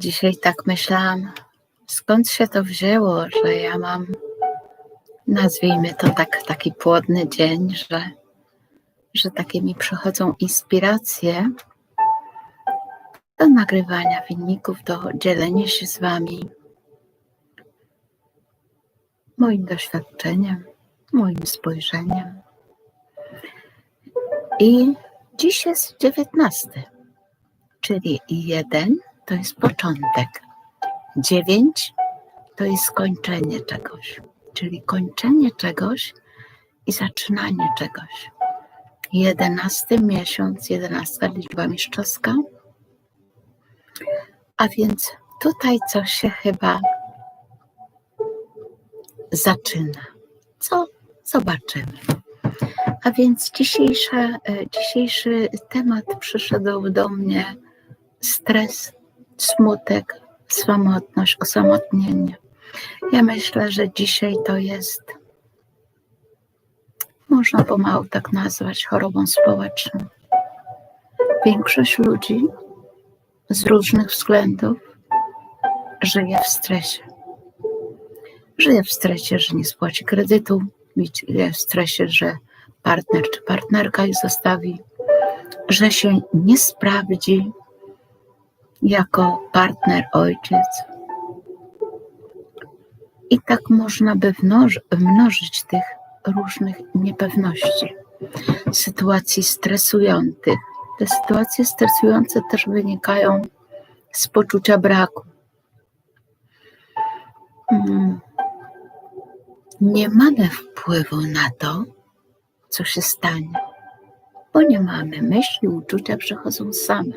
Dzisiaj tak myślałam, skąd się to wzięło, że ja mam, nazwijmy to tak, taki płodny dzień, że, że takie mi przychodzą inspiracje do nagrywania filmików, do dzielenia się z Wami moim doświadczeniem, moim spojrzeniem. I dziś jest 19, czyli jeden to jest początek, dziewięć to jest skończenie czegoś, czyli kończenie czegoś i zaczynanie czegoś. Jedenasty miesiąc, jedenasta liczba mistrzowska. A więc tutaj coś się chyba zaczyna. Co zobaczymy. A więc dzisiejsza, e, dzisiejszy temat przyszedł do mnie stres, smutek, samotność, osamotnienie. Ja myślę, że dzisiaj to jest, można pomału tak nazwać, chorobą społeczną. Większość ludzi z różnych względów żyje w stresie. Żyje w stresie, że nie spłaci kredytu, żyje w stresie, że partner czy partnerka ich zostawi, że się nie sprawdzi jako partner, ojciec. I tak można by mnożyć tych różnych niepewności, sytuacji stresujących. Te sytuacje stresujące też wynikają z poczucia braku. Hmm. Nie mamy wpływu na to, co się stanie, bo nie mamy myśli, uczucia przychodzą same,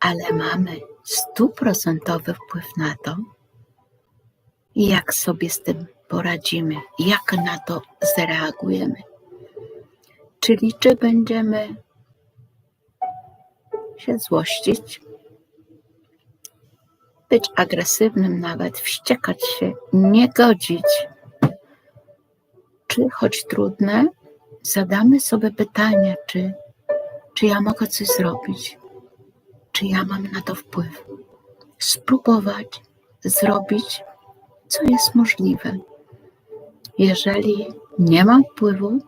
ale mamy stuprocentowy wpływ na to, jak sobie z tym poradzimy, jak na to zareagujemy. Czyli czy będziemy się złościć, być agresywnym nawet, wściekać się, nie godzić, czy choć trudne, zadamy sobie pytanie, czy, czy ja mogę coś zrobić, czy ja mam na to wpływ. Spróbować zrobić, co jest możliwe. Jeżeli nie mam wpływu,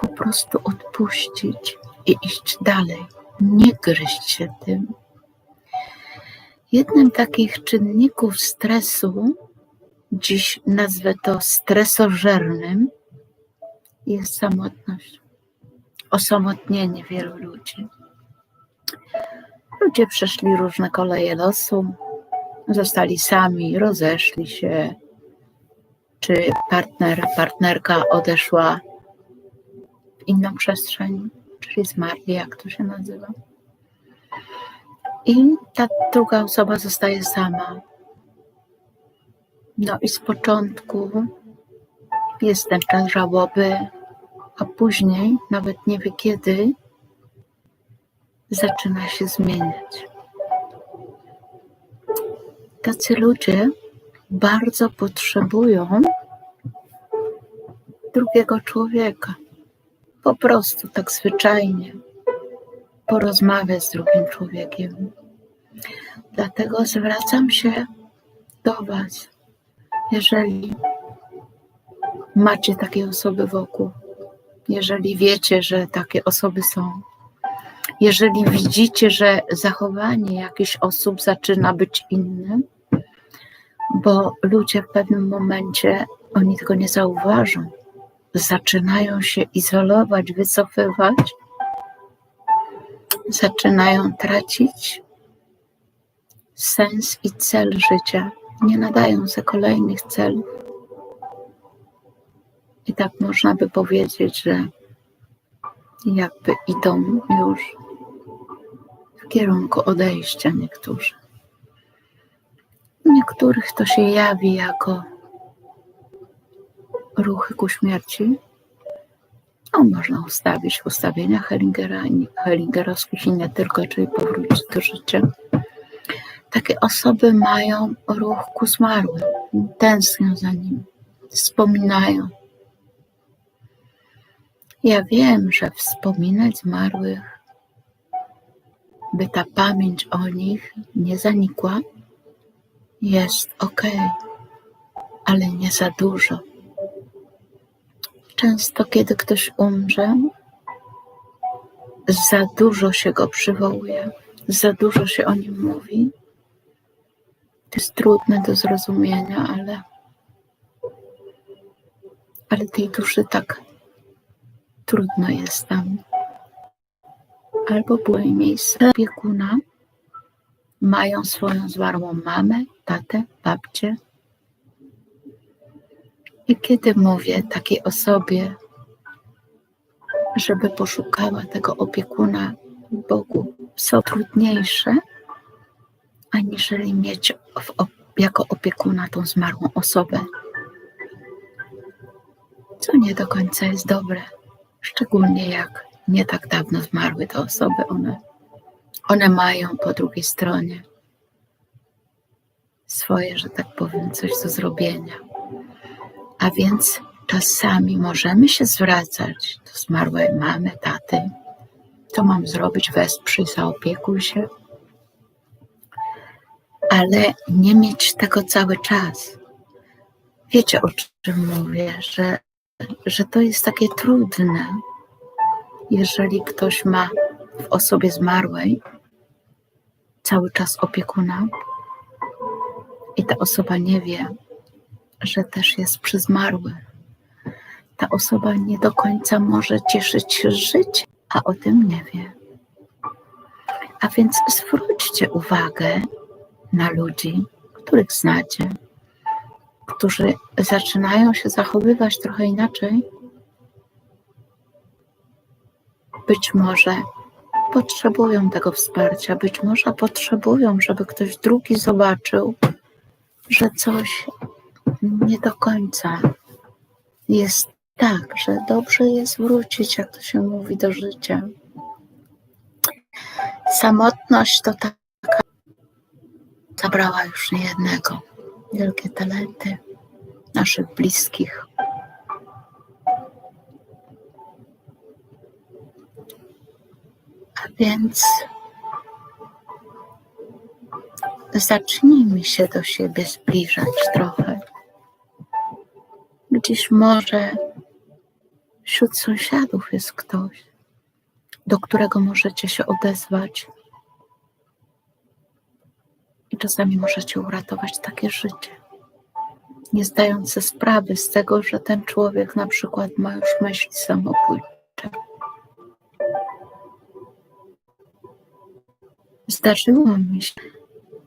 po prostu odpuścić i iść dalej. Nie gryźć się tym. Jednym takich czynników stresu, dziś nazwę to stresożernym, jest samotność, osamotnienie wielu ludzi. Ludzie przeszli różne koleje losu, zostali sami, rozeszli się, czy partner, partnerka odeszła w inną przestrzeń, czyli zmarli, jak to się nazywa. I ta druga osoba zostaje sama. No i z początku jest ten czas żałoby, a później, nawet nie wie kiedy, zaczyna się zmieniać. Tacy ludzie bardzo potrzebują drugiego człowieka. Po prostu tak zwyczajnie porozmawiać z drugim człowiekiem. Dlatego zwracam się do Was, jeżeli macie takie osoby wokół, jeżeli wiecie, że takie osoby są, jeżeli widzicie, że zachowanie jakichś osób zaczyna być inne, bo ludzie w pewnym momencie oni tego nie zauważą, zaczynają się izolować, wycofywać, zaczynają tracić sens i cel życia, nie nadają sobie kolejnych celów. I tak można by powiedzieć, że jakby idą już kierunku odejścia niektórzy. Niektórych to się jawi jako ruchy ku śmierci. No, można ustawić w ustawieniach Hellingera, Hellingerowskich i nie tylko, czyli powrócić do życia. Takie osoby mają ruch ku zmarłym, tęsknią za nim, wspominają. Ja wiem, że wspominać zmarłych by ta pamięć o nich nie zanikła, jest ok, ale nie za dużo. Często, kiedy ktoś umrze, za dużo się go przywołuje, za dużo się o nim mówi. To jest trudne do zrozumienia, ale, ale tej duszy tak trudno jest tam. Albo były miejsce opiekuna, mają swoją zmarłą mamę, tatę, babcię. I kiedy mówię takiej osobie, żeby poszukała tego opiekuna Bogu, są trudniejsze, aniżeli mieć w, jako opiekuna tą zmarłą osobę. Co nie do końca jest dobre, szczególnie jak nie tak dawno zmarły te osoby. One, one mają po drugiej stronie swoje, że tak powiem, coś do zrobienia. A więc czasami możemy się zwracać do zmarłej mamy, taty. Co mam zrobić? Wesprzyj, zaopiekuj się. Ale nie mieć tego cały czas. Wiecie, o czym mówię, że, że to jest takie trudne, jeżeli ktoś ma w osobie zmarłej cały czas opiekuna i ta osoba nie wie, że też jest przy zmarłym. Ta osoba nie do końca może cieszyć się życiem, a o tym nie wie. A więc zwróćcie uwagę na ludzi, których znacie, którzy zaczynają się zachowywać trochę inaczej. Być może potrzebują tego wsparcia, być może potrzebują, żeby ktoś drugi zobaczył, że coś nie do końca jest tak, że dobrze jest wrócić, jak to się mówi, do życia. Samotność to taka zabrała już niejednego. Wielkie talenty naszych bliskich. Więc zacznijmy się do siebie zbliżać trochę. Gdzieś może wśród sąsiadów jest ktoś, do którego możecie się odezwać. I czasami możecie uratować takie życie, nie zdając sobie sprawy z tego, że ten człowiek na przykład ma już myśli samobójcze. Zdarzyło mi się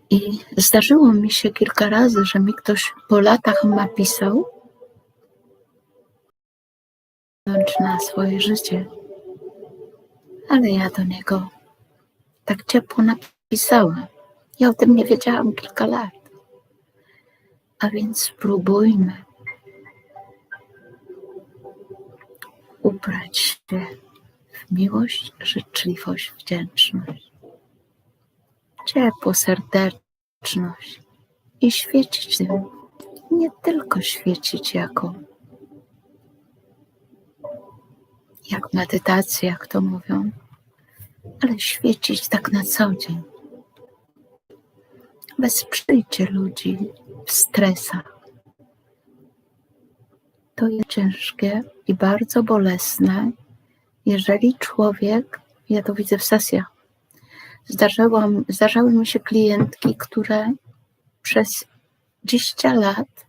i zdarzyło mi się kilka razy, że mi ktoś po latach napisał na swoje życie, ale ja do niego tak ciepło napisałam. Ja o tym nie wiedziałam kilka lat. A więc spróbujmy ubrać się w miłość, życzliwość, wdzięczność ciepło, serdeczność i świecić tym. Nie tylko świecić jako jak medytacja, jak to mówią, ale świecić tak na co dzień. Wesprzyjcie ludzi w stresach. To jest ciężkie i bardzo bolesne, jeżeli człowiek, ja to widzę w sesjach, Zdarzały mi się klientki, które przez 20 lat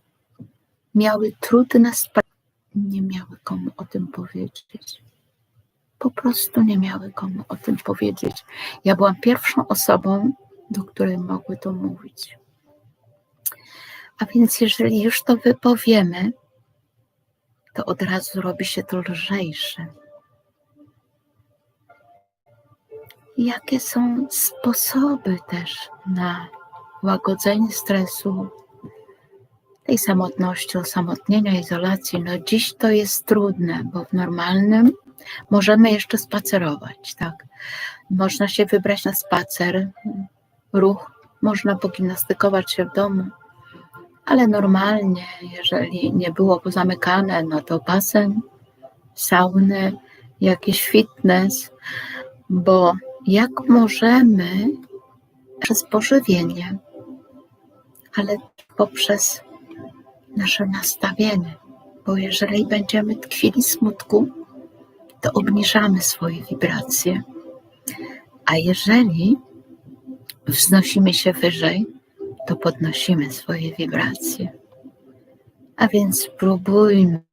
miały trudne sprawy, nie miały komu o tym powiedzieć. Po prostu nie miały komu o tym powiedzieć. Ja byłam pierwszą osobą, do której mogły to mówić. A więc, jeżeli już to wypowiemy, to od razu robi się to lżejsze. Jakie są sposoby też na łagodzenie stresu, tej samotności, osamotnienia, izolacji. No dziś to jest trudne, bo w normalnym możemy jeszcze spacerować, tak. Można się wybrać na spacer, ruch, można pogimnastykować się w domu, ale normalnie, jeżeli nie było pozamykane, no to basen, sauny, jakiś fitness, bo jak możemy przez pożywienie, ale poprzez nasze nastawienie, bo jeżeli będziemy tkwili smutku, to obniżamy swoje wibracje. A jeżeli wznosimy się wyżej, to podnosimy swoje wibracje. A więc spróbujmy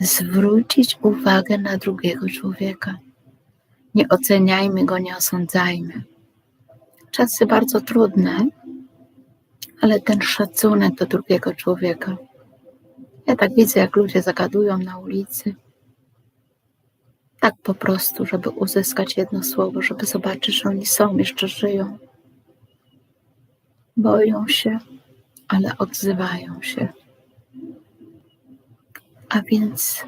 zwrócić uwagę na drugiego człowieka. Nie oceniajmy go, nie osądzajmy. Czasy bardzo trudne, ale ten szacunek do drugiego człowieka. Ja tak widzę, jak ludzie zagadują na ulicy. Tak po prostu, żeby uzyskać jedno słowo, żeby zobaczyć, że oni są, jeszcze żyją. Boją się, ale odzywają się. A więc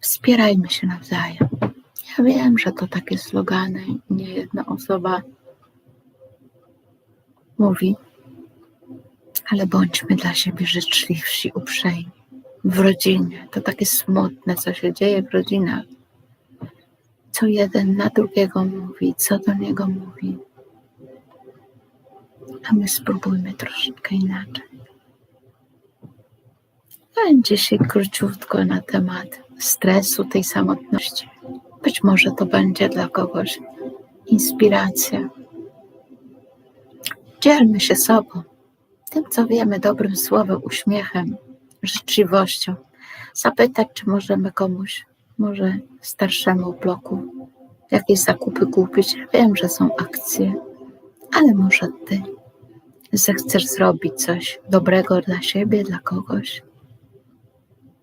wspierajmy się nawzajem. Ja wiem, że to takie slogany, nie jedna osoba mówi, ale bądźmy dla siebie życzliwsi, uprzejmi. W rodzinie to takie smutne, co się dzieje w rodzinach. Co jeden na drugiego mówi, co do niego mówi. A my spróbujmy troszeczkę inaczej. A dzisiaj króciutko na temat stresu, tej samotności. Być może to będzie dla kogoś inspiracja. Dzielmy się sobą, tym co wiemy, dobrym słowem, uśmiechem, życzliwością. Zapytać, czy możemy komuś, może starszemu bloku, jakieś zakupy kupić. Wiem, że są akcje, ale może ty zechcesz zrobić coś dobrego dla siebie, dla kogoś.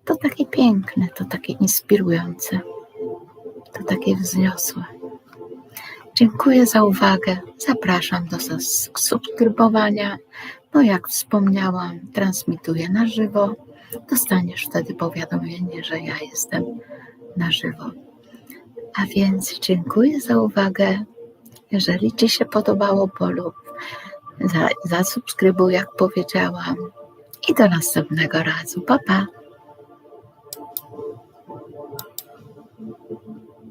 To takie piękne, to takie inspirujące, to takie wzniosłe. Dziękuję za uwagę. Zapraszam do subskrybowania. No jak wspomniałam, transmituję na żywo. Dostaniesz wtedy powiadomienie, że ja jestem na żywo. A więc dziękuję za uwagę. Jeżeli Ci się podobało, polub, zasubskrybuj, jak powiedziałam. I do następnego razu. Pa, pa.